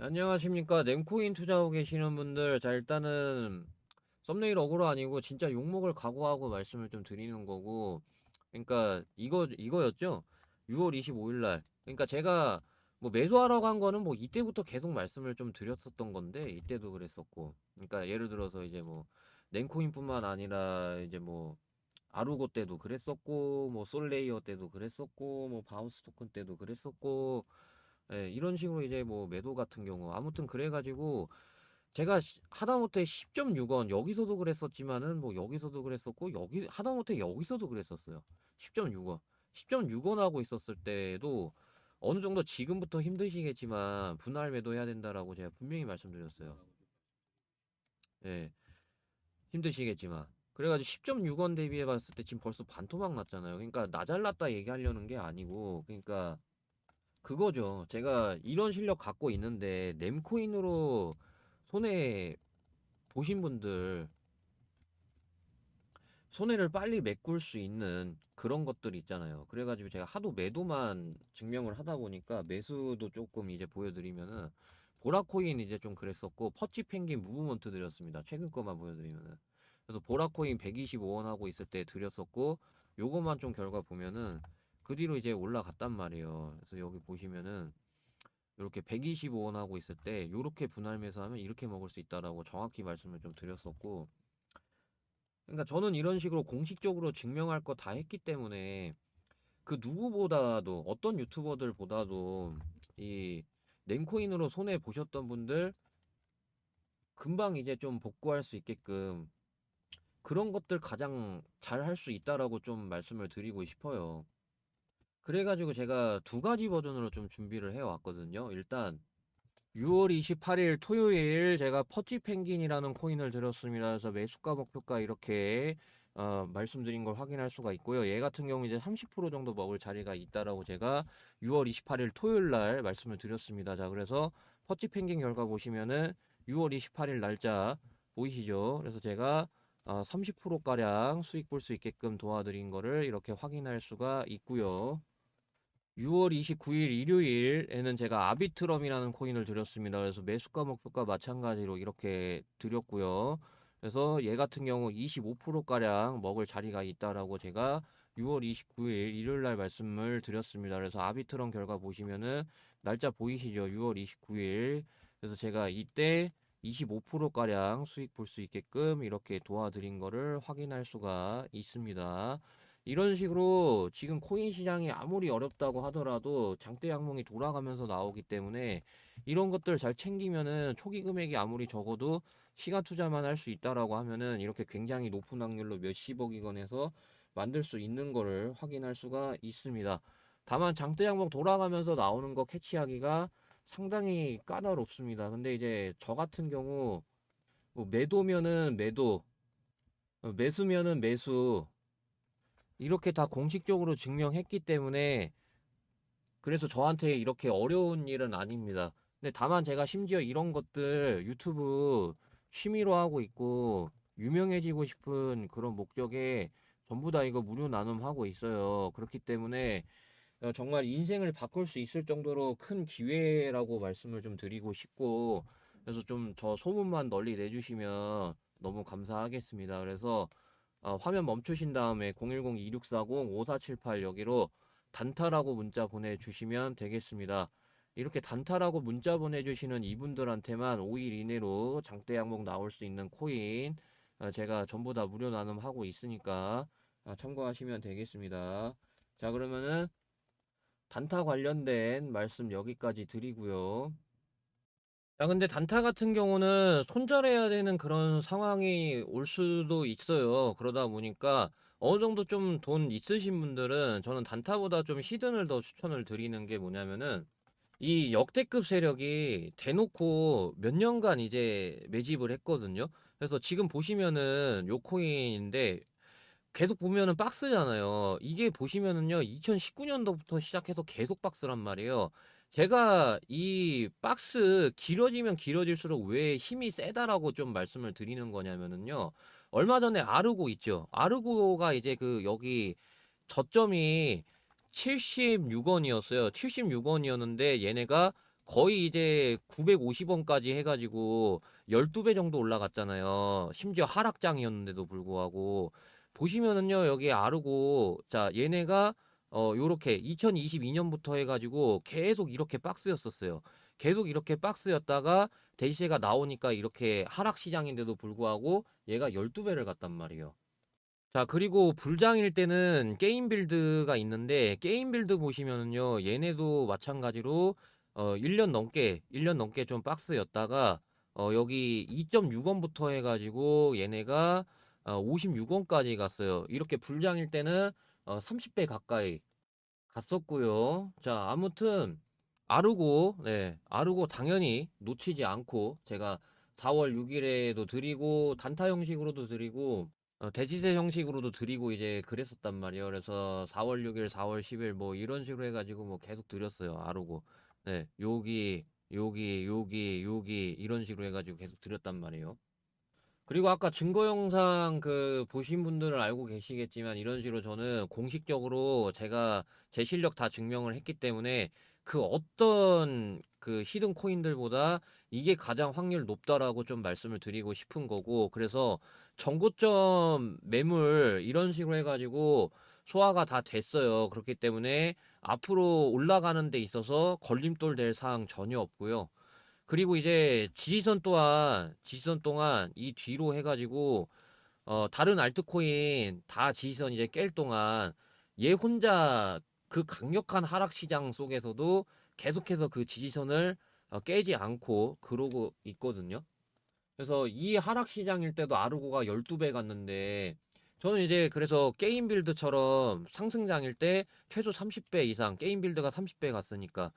안녕하십니까. nem코인 투자하고 계시는 분들. 자, 일단은 썸네일 어그로 아니고 진짜 욕먹을 각오하고 말씀을 좀 드리는 거고. 그러니까 이거 이거였죠. 6월 25일 날. 그러니까 제가 뭐 매도하러 간 거는 뭐 이때부터 계속 말씀을 좀 드렸었던 건데 이때도 그랬었고. 그러니까 예를 들어서 이제 뭐 nem코인뿐만 아니라 이제 뭐 아루고 때도 그랬었고 뭐 솔레이어 때도 그랬었고 뭐 바우스 토큰 때도 그랬었고 예, 이런 식으로 이제 뭐 매도 같은 경우. 아무튼 그래가지고 제가 시- 하다못해 10.6원 여기서도 그랬었지만은 뭐 여기서도 그랬었고 여기 하다못해 여기서도 그랬었어요. 10.6원. 10.6원 하고 있었을 때도 어느 정도 지금부터 힘드시겠지만 분할 매도해야 된다라고 제가 분명히 말씀드렸어요. 예 힘드시겠지만. 그래가지고 10.6원 대비해 봤을 때 지금 벌써 반토막 났잖아요. 그러니까 나 잘났다 얘기하려는 게 아니고 그러니까 그거죠. 제가 이런 실력 갖고 있는데 nem코인으로 손해 보신 분들 손해를 빨리 메꿀 수 있는 그런 것들이 있잖아요. 그래가지고 제가 하도 매도만 증명을 하다 보니까 매수도 조금 이제 보여드리면은 보라코인 이제 좀 그랬었고 퍼치 펭귄 무브먼트 드렸습니다. 최근 거만 보여드리면은 그래서 보라코인 125원 하고 있을 때 드렸었고 요것만 좀 결과 보면은 그 뒤로 이제 올라갔단 말이에요. 그래서 여기 보시면은 이렇게 125원 하고 있을 때 이렇게 분할 매수하면 이렇게 먹을 수 있다라고 정확히 말씀을 좀 드렸었고 그러니까 저는 이런 식으로 공식적으로 증명할 거 다 했기 때문에 그 누구보다도 어떤 유튜버들보다도 이 nem코인으로 손해 보셨던 분들 금방 이제 좀 복구할 수 있게끔 그런 것들 가장 잘 할 수 있다라고 좀 말씀을 드리고 싶어요. 그래가지고 제가 두 가지 버전으로 좀 준비를 해왔거든요. 일단 6월 28일 토요일 제가 퍼치 펭귄이라는 코인을 들었습니다. 그래서 매수가 목표가 이렇게 어, 말씀드린 걸 확인할 수가 있고요. 얘 같은 경우 이제 30% 정도 먹을 자리가 있다라고 제가 6월 28일 토요일 날 말씀을 드렸습니다. 자, 그래서 퍼치 펭귄 결과 보시면은 6월 28일 날짜 보이시죠? 그래서 제가 어, 30%가량 수익 볼 수 있게끔 도와드린 거를 이렇게 확인할 수가 있고요. 6월 29일 일요일에는 제가 아비트럼이라는 코인을 드렸습니다. 그래서 매수가 목표가 마찬가지로 이렇게 드렸고요. 그래서 얘 같은 경우 25%가량 먹을 자리가 있다라고 제가 6월 29일 일요일 날 말씀을 드렸습니다. 그래서 아비트럼 결과 보시면은 날짜 보이시죠? 6월 29일. 그래서 제가 이때 25%가량 수익 볼 수 있게끔 이렇게 도와드린 거를 확인할 수가 있습니다. 이런 식으로 지금 코인 시장이 아무리 어렵다고 하더라도 장대 양봉이 돌아가면서 나오기 때문에 이런 것들 잘 챙기면은 초기 금액이 아무리 적어도 시간 투자만 할 수 있다라고 하면은 이렇게 굉장히 높은 확률로 몇십억이건 해서 만들 수 있는 거를 확인할 수가 있습니다. 다만 장대 양봉 돌아가면서 나오는 거 캐치하기가 상당히 까다롭습니다. 근데 이제 저 같은 경우 뭐 매도면은 매도, 어, 매수면은 매수 이렇게 다 공식적으로 증명했기 때문에 그래서 저한테 이렇게 어려운 일은 아닙니다. 근데 다만 제가 심지어 이런 것들 유튜브 취미로 하고 있고 유명해지고 싶은 그런 목적에 전부 다 이거 무료 나눔하고 있어요. 그렇기 때문에 어, 정말 인생을 바꿀 수 있을 정도로 큰 기회라고 말씀을 좀 드리고 싶고 그래서 좀 저 소문만 널리 내주시면 너무 감사하겠습니다. 그래서 어, 화면 멈추신 다음에 010-2640-5478 여기로 단타라고 문자 보내주시면 되겠습니다. 이렇게 단타라고 문자 보내주시는 이분들한테만 5일 이내로 장대 양목 나올 수 있는 코인 어, 제가 전부 다 무료 나눔하고 있으니까 아, 참고하시면 되겠습니다. 자 그러면은 단타 관련된 말씀 여기까지 드리고요. 야, 근데 단타 같은 경우는 손절해야 되는 그런 상황이 올 수도 있어요. 그러다 보니까 어느 정도 좀 돈 있으신 분들은 저는 단타보다 좀 히든을 더 추천을 드리는 게 뭐냐면은 이 역대급 세력이 대놓고 몇 년간 이제 매집을 했거든요. 그래서 지금 보시면은 요 코인인데 계속 보면은 박스잖아요. 이게 보시면은요, 2019년도부터 시작해서 계속 박스란 말이에요. 제가 이 박스 길어지면 길어질수록 왜 힘이 세다라고 좀 말씀을 드리는 거냐면은요, 얼마 전에 아르고 있죠. 아르고가 이제 그 여기 저점이 76원이었어요. 76원이었는데 얘네가 거의 이제 950원까지 해가지고 12배 정도 올라갔잖아요. 심지어 하락장이었는데도 불구하고 보시면은요 여기 아르고 자 얘네가 어 요렇게 2022년부터 해가지고 계속 이렇게 박스였었어요. 계속 이렇게 박스였다가 대시세가 나오니까 이렇게 하락 시장인데도 불구하고 얘가 12배를 갔단 말이에요. 자, 그리고 불장일 때는 게임 빌드가 있는데 게임 빌드 보시면은요. 얘네도 마찬가지로 어 1년 넘게 1년 넘게 좀 박스였다가 어 여기 2.6원부터 해 가지고 얘네가 어 56원까지 갔어요. 이렇게 불장일 때는 어 30배 가까이 갔었고요. 자, 아무튼 아르고 네, 아르고 당연히 놓치지 않고 제가 4월 6일에도 드리고 단타 형식으로도 드리고 어, 대지세 형식으로도 드리고 이제 그랬었단 말이에요. 그래서 4월 6일, 4월 10일 뭐 이런 식으로 해가지고 뭐 계속 드렸어요. 아르고 네, 여기 여기 여기 여기 이런 식으로 해가지고 계속 드렸단 말이에요. 그리고 아까 증거 영상 그 보신 분들은 알고 계시겠지만 이런 식으로 저는 공식적으로 제가 제 실력 다 증명을 했기 때문에 그 어떤 그 히든 코인들보다 이게 가장 확률 높다라고 좀 말씀을 드리고 싶은 거고 그래서 정고점 매물 이런 식으로 해가지고 소화가 다 됐어요. 그렇기 때문에 앞으로 올라가는 데 있어서 걸림돌 될 사항 전혀 없고요. 그리고 이제 지지선 또한 지지선 동안 이 뒤로 해가지고 어 다른 알트코인 다 지지선 이제 깰 동안 얘 혼자 그 강력한 하락 시장 속에서도 계속해서 그 지지선을 어, 깨지 않고 그러고 있거든요. 그래서 이 하락 시장일 때도 아르고가 12배 갔는데 저는 이제 그래서 게임 빌드처럼 상승장일 때 최소 30배 이상 게임 빌드가 30배 갔으니까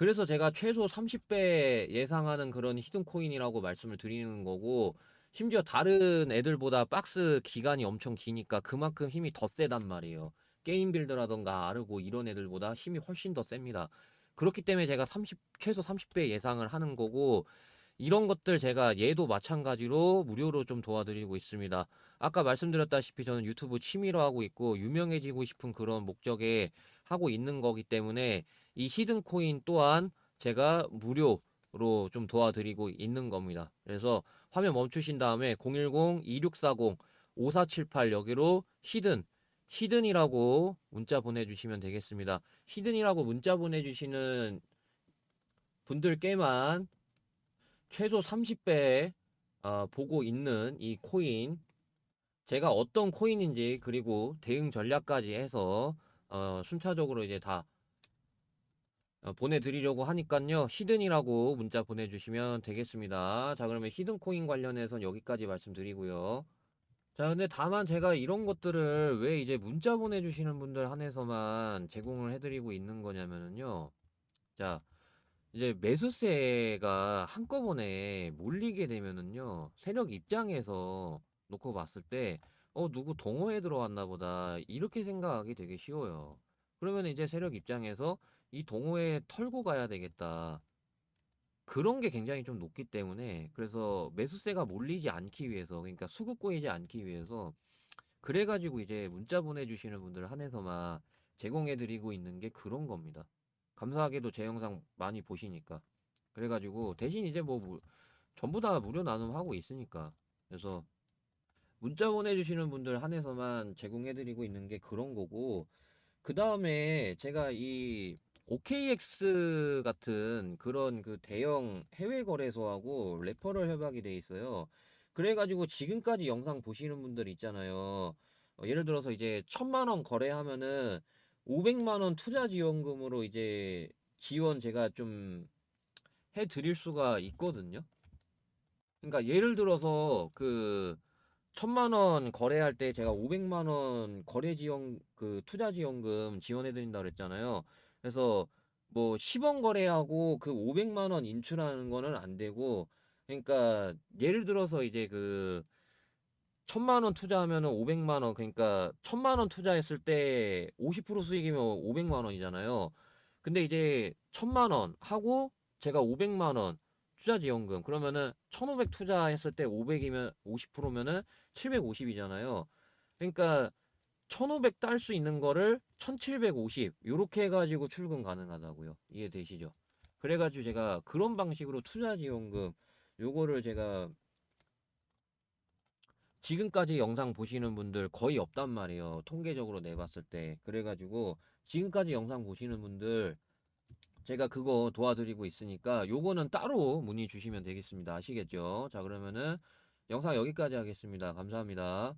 그래서 제가 최소 30배 예상하는 그런 히든 코인이라고 말씀을 드리는 거고 심지어 다른 애들보다 박스 기간이 엄청 기니까 그만큼 힘이 더 세단 말이에요. 게임 빌드라던가 아르고 이런 애들보다 힘이 훨씬 더 셉니다. 그렇기 때문에 제가 30 최소 30배 예상을 하는 거고 이런 것들 제가 얘도 마찬가지로 무료로 좀 도와드리고 있습니다. 아까 말씀드렸다시피 저는 유튜브 취미로 하고 있고 유명해지고 싶은 그런 목적에 하고 있는 거기 때문에 이 히든 코인 또한 제가 무료로 좀 도와드리고 있는 겁니다. 그래서 화면 멈추신 다음에 010-2640-5478 여기로 히든 히든이라고 문자 보내주시면 되겠습니다. 히든이라고 문자 보내주시는 분들께만 최소 30배 어, 보고 있는 이 코인 제가 어떤 코인인지 그리고 대응 전략까지 해서 어, 순차적으로 이제 다 어, 보내드리려고 하니깐요. 히든이라고 문자 보내주시면 되겠습니다. 자 그러면 히든 코인 관련해서 여기까지 말씀드리고요. 자 근데 다만 제가 이런 것들을 왜 이제 문자 보내주시는 분들 한해서만 제공을 해드리고 있는 거냐면은요. 자 이제 매수세가 한꺼번에 몰리게 되면은요. 세력 입장에서 놓고 봤을 때 어 누구 동호회 들어왔나 보다. 이렇게 생각하기 되게 쉬워요. 그러면 이제 세력 입장에서 이 동호회 털고 가야 되겠다. 그런 게 굉장히 좀 높기 때문에 그래서 매수세가 몰리지 않기 위해서 그러니까 수급 고이지 않기 위해서 그래가지고 이제 문자 보내주시는 분들 한해서만 제공해드리고 있는 게 그런 겁니다. 감사하게도 제 영상 많이 보시니까. 그래가지고 대신 이제 뭐 무- 전부 다 무료 나눔 하고 있으니까. 그래서 문자 보내주시는 분들 한해서만 제공해드리고 있는 게 그런 거고 그 다음에 제가 이 OKX 같은 그런 그 대형 해외 거래소하고 레퍼럴 협약이 돼 있어요. 그래가지고 지금까지 영상 보시는 분들 있잖아요. 어, 예를 들어서 이제 천만 원 거래하면은 500만 원 투자 지원금으로 이제 지원 제가 좀 해드릴 수가 있거든요. 그러니까 예를 들어서 그 천만 원 거래할 때 제가 500만 원 거래 지원 그 투자 지원금 지원해 드린다 그랬잖아요. 그래서 뭐 10원 거래하고 그 500만 원 인출하는 거는 안 되고 그러니까 예를 들어서 이제 그 천만 원 투자하면은 500만 원 그러니까 천만 원 투자했을 때 50% 수익이면 500만 원이잖아요. 근데 이제 천만 원 하고 제가 500만 원 투자 지원금 그러면은 1500 투자했을 때 500이면 50%면은 750이잖아요. 그러니까 1500 딸 수 있는 거를 1750 요렇게 해가지고 출금 가능하다고요. 이해되시죠? 그래가지고 제가 그런 방식으로 투자지원금 요거를 제가 지금까지 영상 보시는 분들 거의 없단 말이에요. 통계적으로 내봤을 때. 그래가지고 지금까지 영상 보시는 분들 제가 그거 도와드리고 있으니까 요거는 따로 문의 주시면 되겠습니다. 아시겠죠? 자, 그러면은 영상 여기까지 하겠습니다. 감사합니다.